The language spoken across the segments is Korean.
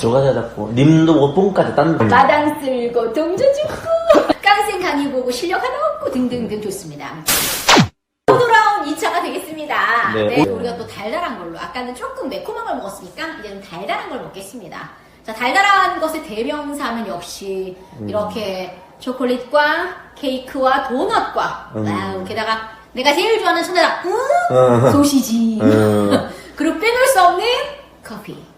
저가 자꾸 님도 못 본까지 딴 데. 마당 쓸고 동전 주고 깡생 강의 보고 실력 하나 얻고 등등등 좋습니다. 또 돌아온 2차가 되겠습니다. 네. 네, 우리가 또 달달한 걸로 아까는 조금 매콤한 걸 먹었으니까 이제는 달달한 걸 먹겠습니다. 자, 달달한 것의 대명사는 역시 음. 이렇게 초콜릿과 케이크와 도넛과 음. 와우, 게다가 내가 제일 좋아하는 천하다 음. 소시지 음. 그리고 빼놓을 수 없는 커피.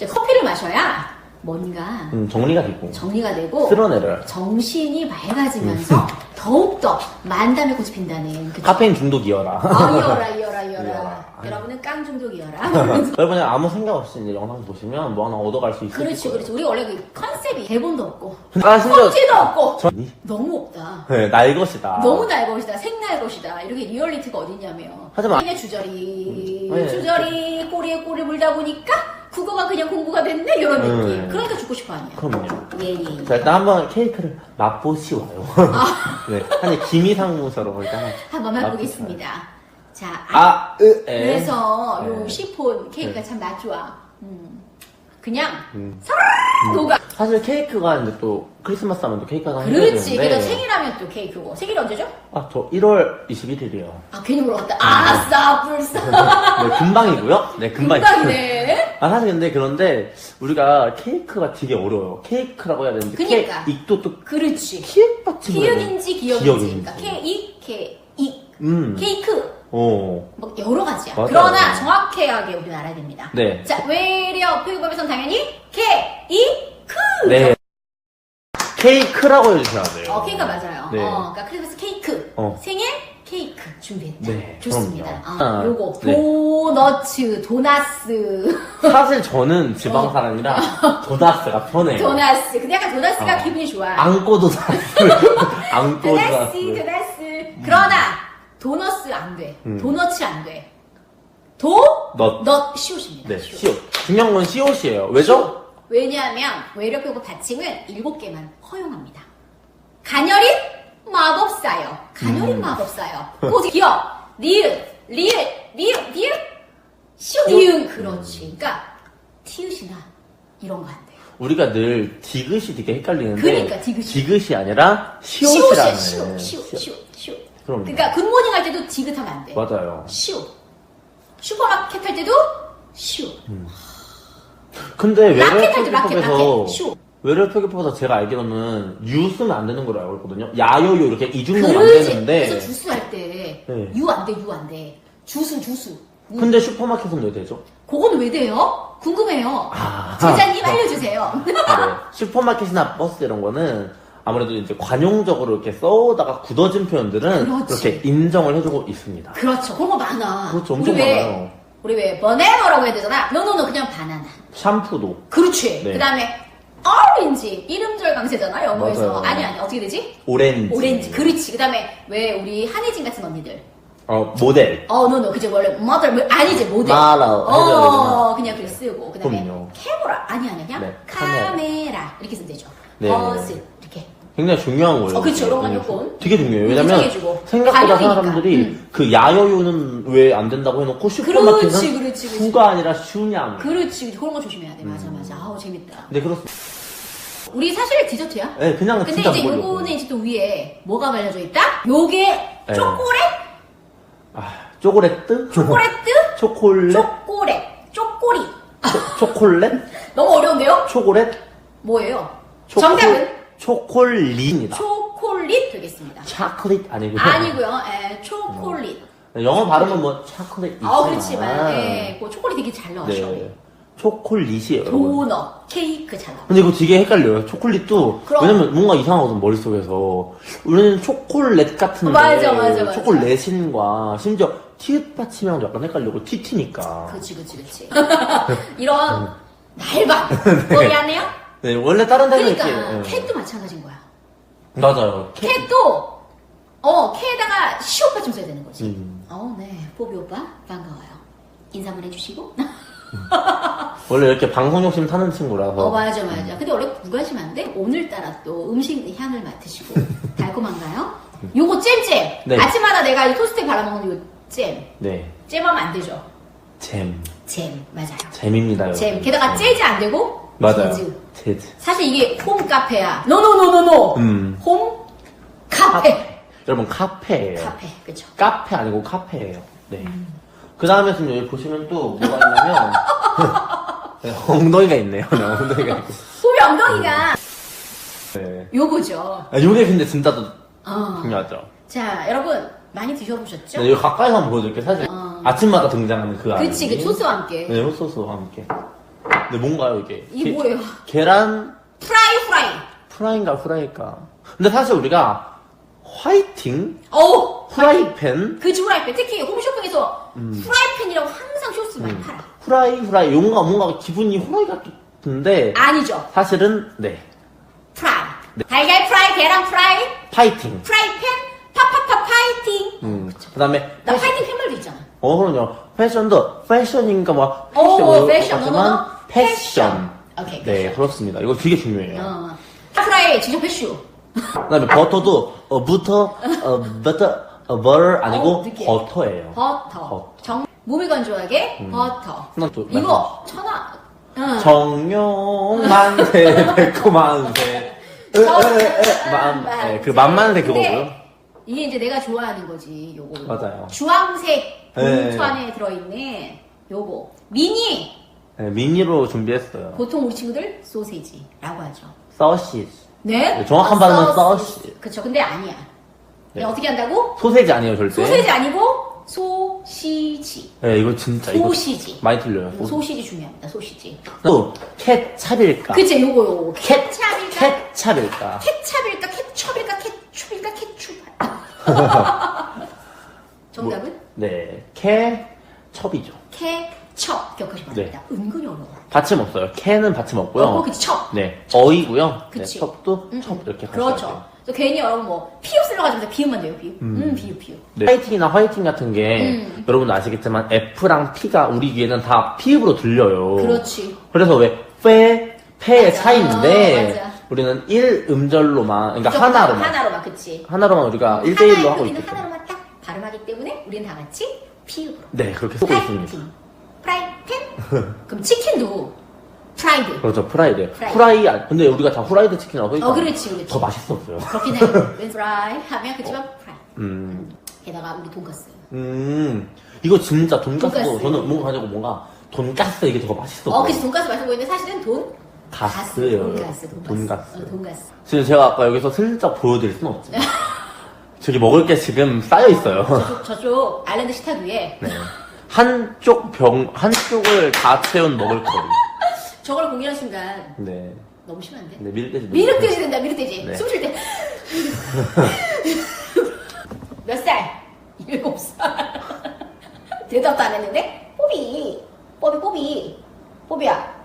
이제 커피를 마셔야 뭔가 음, 정리가 되고. 정리가 되고 쓸어내려요. 정신이 맑아지면서 더욱더 만담의 꽃이 핀다는 그 카페인 중독이어라. 아, 이어라 이어라 이어라 이어라. 여러분은 깡 중독이어라 여러분이 아무 생각 없이 이제 영상 보시면 뭐 하나 얻어갈 수 있을 그렇지 거예요. 그렇지 우리가 원래 그 컨셉이 대본도 없고 아, 심지어. 펀치도 없고 저- 너무 없다 네, 날 것이다. 너무 날 것이다 생날 것이다 이렇게 리얼리티가 어딨냐며 하지만- 그냥 주저리 음, 네. 주저리 꼬리에 꼬리 물다 보니까 국어가 그냥 공부가 됐네 이런 느낌 음. 그러니까 죽고 싶어 아니야 그럼요. 예예 자, 일단 한번 케이크를 맛보시 와요. 아. 네. 한이 기미상무처럼 일단. 한번 맛보시와요. 맛보겠습니다 자 아, 으, 에. 그래서 요 네. 시폰 케이크가 네. 참맛 좋아. 음. 그냥 음. 싹 녹아. 사실 케이크가 이제 또 크리스마스 하면 또 케이크가 해야 그렇지. 그래서 생일하면 또 케이크고. 생일 언제죠? 아, 저 1월 21일이에요. 아 괜히 물어봤다. 아싸 불싸. 네, 금방이고요. 네, 금방. 금방이네. 아, 사실 근데 그런데 우리가 케이크가 되게 어려워요. 케이크라고 해야 되는데. 그니까. 케, 익도 또 그렇지. 키읔. 기역인지 기역인지. 기역인지. 그러니까 케 이 케 이. 음. 케이크. 어. 맞아요. 그러나 정확하게 우리는 알아야 됩니다. 네. 자 외려 표기법에서는 당연히 케, 이, 크. 네. 케이크라고 해주셔야 돼요. 어, 케이크가 맞아요. 네. 어, 그러니까 크리스마스 케이크, 어. 생일 케이크 준비했다. 네, 좋습니다. 그럼요. 아, 아, 요거 네. 도너츠, 도나스, 사실 저는 지방 사람이라 도나스가 편해요. 도나스. 근데 약간 도나스가 어. 기분이 좋아. 안고 도나스. 안고 도나스, 도나스. 도나스. 그러나 도너스 안 돼. 음. 도너츠 안 돼. 도, 넛. 넛 시옷입니다. 네, 시옷. 시옷. 중요한 건 시옷이에요. 왜죠? 왜냐하면 외력표고 받침은 일곱 개만 허용합니다. 가녀린 마법사요. 가녀린 음. 마법사요. 또 기억, 니은, 리을, 리을, 니은, 시옷, 니은. 그렇지. 그러니까 티읕이나 이런 거 안 돼요. 우리가 늘 디귿이 되게 헷갈리는데 그러니까 디귿이. 디귿이 아니라 시옷이야, 시옷이라는 시옷, 시옷, 시옷, 시옷. 그럼요. 그러니까 굿모닝 할 때도 디귿하면 안 돼. 맞아요. 시옷. 슈퍼마켓 할 때도 시옷. 근데 외래 라켓 할때 라켓, 표기법에서 라켓. 외래 표기법에서 제가 알기로는 유 쓰면 안 되는 걸로 알고 있거든요. 야요요 이렇게 이중용 안 그러지. 되는데 그래서 주스 할때 네. 유 안 돼, 유 안 돼. 주스, 주스. 음. 근데 슈퍼마켓은 왜 되죠? 그건 왜 돼요? 궁금해요. 아. 제자님 알려주세요. 네. 슈퍼마켓이나 버스 이런 거는 아무래도 이제 관용적으로 이렇게 써오다가 굳어진 표현들은 그렇지. 그렇게 인정을 해주고 있습니다. 그렇죠. 그런 거 많아. 그렇죠, 우리 엄청 왜, 많아요. 우리 왜 버네너라고 해야 되잖아. 노노노 그냥 바나나. 샴푸도 그렇지. 네. 그 다음에 오렌지. 이름절 강세잖아 영어에서. 맞아요. 아니 아니 어떻게 되지? 오렌지, 오렌지. 그렇지. 그 다음에 왜 우리 한혜진 같은 언니들. 어 모델, 어, 노노. 그제 원래 mother 뭐- 아니지 모델. 마라 해줘야 어, 그냥 글 쓰고. 그 다음에 그럼요. 캐모라. 아니 아니 그냥 네, 카메라. 카메라. 이렇게 쓰면 되죠. 네. 버스. 굉장히 중요한 거예요. 어, 그쵸. 이런 건 음, 조금 되게 중요해요. 왜냐면 인정해주고. 생각보다 관용이니까. 사람들이 음. 그 야요요는 왜 안 된다고 해놓고 그렇지, 슈퍼마켓은 그렇지, 그렇지. 슈가 아니라 슈냥. 그렇지. 그런 거 조심해야 돼. 맞아 맞아. 아우 재밌다. 네 그렇습니다. 우리 사실 디저트야. 네 그냥 근데 진짜 이제 먹으려고. 요거는 이제 또 위에 뭐가 발려져 있다? 요게 네. 초콜릿? 아, 초콜릿? 초콜릿? 초콜릿? 초콜릿. 초콜릿? 너무 어려운데요? 초콜릿? 뭐예요? 초콜- 정답은 초콜릿입니다. 초콜릿 되겠습니다. 차콜릿 아니고요. 아니고요. 에, 초콜릿. 네, 영어 발음은 뭐 있지만. 아, 그렇지만 예, 그 초콜릿 되게 잘 나왔죠. 네. 초콜릿이에요. 여러분. 도넛, 케이크 잘 나와. 근데 이거 되게 헷갈려요. 초콜릿도 그럼. 왜냐면 뭔가 이상하거든 머릿속에서 우리는 초콜릿 같은데 맞아, 맞아, 맞아. 초콜릿인과 심지어 티읕 받침이랑도 약간 헷갈리고 티티니까 그치, 그치, 그치. 이런 날반. 뭐 미안해요? 네 원래 다른 데는 그러니까 이렇게 네. 캣도 마찬가지인 거야. 맞아요 캣. 캣도 어 캣에다가 시오빠 좀 써야 되는 거지. 음. 어, 네. 뽀비 오빠 반가워요. 인사 한번 해주시고. 원래 이렇게 방송 욕심 타는 친구라서 어 맞아 맞아. 근데 원래 무관심한데 오늘따라 또 음식 향을 맡으시고 달콤한가요? 요거 잼잼. 네. 아침마다 내가 이 토스트에 발라 먹는 요 잼. 네 잼하면 안 되죠. 잼. 잼 맞아요. 잼입니다 여러분 잼. 게다가 네. 재즈 안 되고 맞아요. 제즈. 사실 이게 홈 카페야. 노노노노노. 음. 홈 카페. 여러분 카페예요. 카페. 그쵸. 카페 아니고 카페예요. 네. 그 다음에 지금 여기 보시면 또 뭐가 있냐면 네, 엉덩이가 있네요. 네, 엉덩이가 있고. 홈이 엉덩이가 네. 요거죠. 아, 이게 근데 진짜 또 어. 중요하죠. 자, 여러분 많이 드셔보셨죠? 네, 이거 가까이서 한번 보여드릴게요. 사실 어. 아침마다 등장하는 그 아이. 그치, 그 소스와 함께. 네, 헛소스와 함께. 근데 뭔가요 이게? 이게 게- 뭐예요? 계란 프라이 프라이. 프라이인가 후라이일까? 근데 사실 우리가 화이팅? 어우. 후라이팬? 그지 후라이팬. 특히 홈쇼핑에서 음. 프라이팬이라고 항상 쇼스 많이 팔아. 후라이 후라이 뭔가 뭔가 기분이 후라이 같은데 아니죠. 사실은 네 프라이. 달걀 프라이, 계란 프라이, 파이팅. 프라이팬, 파파파 파이팅. 음. 그 다음에 나 파이팅 팻말도 있잖아. 어 그럼요. 패션도 패션인가 뭐 오, 패션 패션. 하지만. 패션. 오케이. 네 그렇습니다. 이거 되게 중요해요. 어. 프라이 진짜 패슈. 그다음에 버터도 어 부터 어 버터 어 버터 아니고 어, 느끼해. 버터예요. 버터. 버터. 정 몸이 건조하게 버터. 하나 또 이거 천하. 응. 정용만세 백호만세 정- 만, 네, 그 만만세 그거고요. 이게 이제 내가 좋아하는 거지, 요거. 맞아요. 주황색 네. 봉투 안에 들어있는 요거. 미니! 네, 미니로 준비했어요. 보통 우리 친구들 소세지라고 하죠. 서시스. 네? 네, 정확한 발음은 소시지. 그쵸, 근데 아니야. 네. 어떻게 한다고? 소세지 아니에요 절대. 소세지 아니고 소시지. 네 이거 진짜 이거 소시지. 많이 틀려요. 음, 소시지 중요합니다, 소시지. 또 케찹일까? 그치, 요거, 요거. 케- 케찹일까? 케찹일까? 케찹일까? 케첩일까? 케춥일까? 케추. 정답은? 네 케첩이죠. 바랍니다. 은근히 어려워. 받침 없어요. 케는 받침 없고요. 어, 그치, 첩. 네 어이고요. 네, 그치. 첩도 음, 첩 음. 이렇게 돼요. 그렇죠. 그래서 괜히 여러분 뭐 피읍 쓰려가지고 비읍만 돼요, 비읍. 음, 비읍, 비읍. 네. 화이팅이나 화이팅 같은 게 음. 여러분도 아시겠지만 F랑 P가 우리 귀에는 다 피읍으로 들려요. 그렇지. 그래서 왜 페, 페의 맞아. 차이인데 맞아. 우리는 1 음절로만 그러니까 무조건 하나로만 하나로만, 그치. 하나로만 우리가 1대1로 하나의 하고 크기는 있기 때문에 하나로만 딱 발음하기 때문에 우리는 다 같이 피읍으로. 네 그렇게 쓰고 있습니다. 파이팅. 프라이팬? 그럼 치킨도 프라이드. 그렇죠 프라이드. 프라이 안- 근데 우리가 다 프라이드 치킨이라고 어, 그렇지, 그렇지. 더 맛있었어요. 그렇긴 해. 웬 프라이 하면 그치만 프라이. 음, 게다가 우리 돈가스. 음 이거 진짜 돈가스도 돈가스. 저는 뭔가 가지고 뭔가 돈가스 이게 더 맛있었어요. 어, 그치 돈가스 맛있어 보이는데 사실은 돈? 가스예요. 돈가스, 돈가스. 돈가스. 어, 돈가스. 지금 제가 아까 여기서 슬쩍 보여드릴 순 없지. 저기 먹을 게 지금 쌓여 있어요. 저쪽, 저쪽 아일랜드 식탁 위에 네. 한쪽 병, 한쪽을 다 채운 먹을 거리. 저걸 공개하는 순간 네. 너무 심한데? 네, 미륵돼지. 미륵돼지 된다, 미륵돼지. 네. 숨 쉴 때. 몇 살? 일곱 살. 대답도 안 했는데? 뽀비. 뽀비, 뽀비. 뽀비야.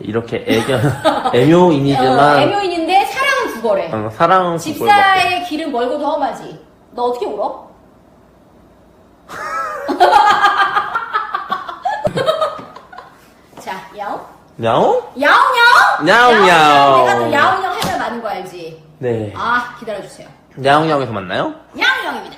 이렇게 애견, 애묘인이지만, 어, 애묘인인데 사랑은 국어래. 어, 사랑 집사의 길은 멀고도 험하지. 너 어떻게 울어? 자, 야옹? 야옹? 야옹야옹? 야옹야옹. 내가 또 야옹야옹 하면 많은 거 알지? 네. 아, 기다려주세요. 야옹야옹에서 만나요? 야옹야옹입니다.